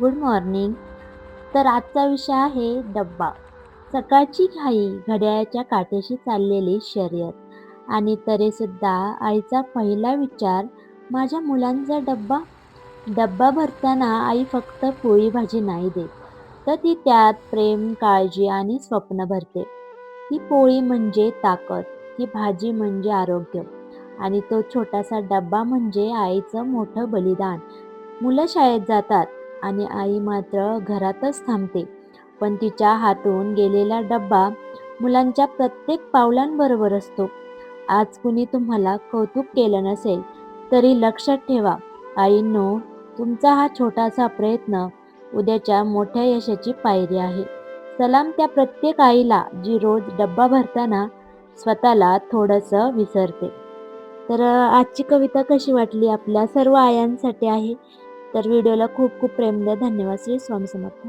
Good morning. तर आजचा विषय आहे डब्बा. सकाळची घाई घड्याळाच्या काट्याशी चाललेली शर्यत. आणि तरीसुद्धा आईचा पहिला विचार माझ्या मुलांचा डब्बा? डब्बा भरताना आई फक्त पोळी भाजी नाही देत. तर ती त्यात प्रेम काळजी आणि स्वप्न भरते. ती पोळी म्हणजे ताकद ती भाजी म्हणजे आरोग्य. आणि तो छोटासा डब्बा म्हणजे आईचं मोठं बलिदान. मुलं शाळेत जातात. आणि आई मात्र घरातच थांबते. पण तिच्या हातून गेलेला डब्बा मुलांच्या प्रत्येक पावलांबरोबर असतो. आज कुणी तुम्हाला कौतुक केलं नसेल तरी लक्षात ठेवा आईंनो तुमचा हा छोटासा प्रयत्न उद्याच्या मोठ्या यशाची पायरी आहे. सलाम त्या प्रत्येक आईला जी रोज डब्बा भरताना स्वतःला थोडंसं विसरते. तर आजची कविता कशी वाटली आपल्या सर्व आयांसाठी आहे? तर व्हिडिओला खूप खूप प्रेम द्या. धन्यवाद श्री स्वामी समर्थ.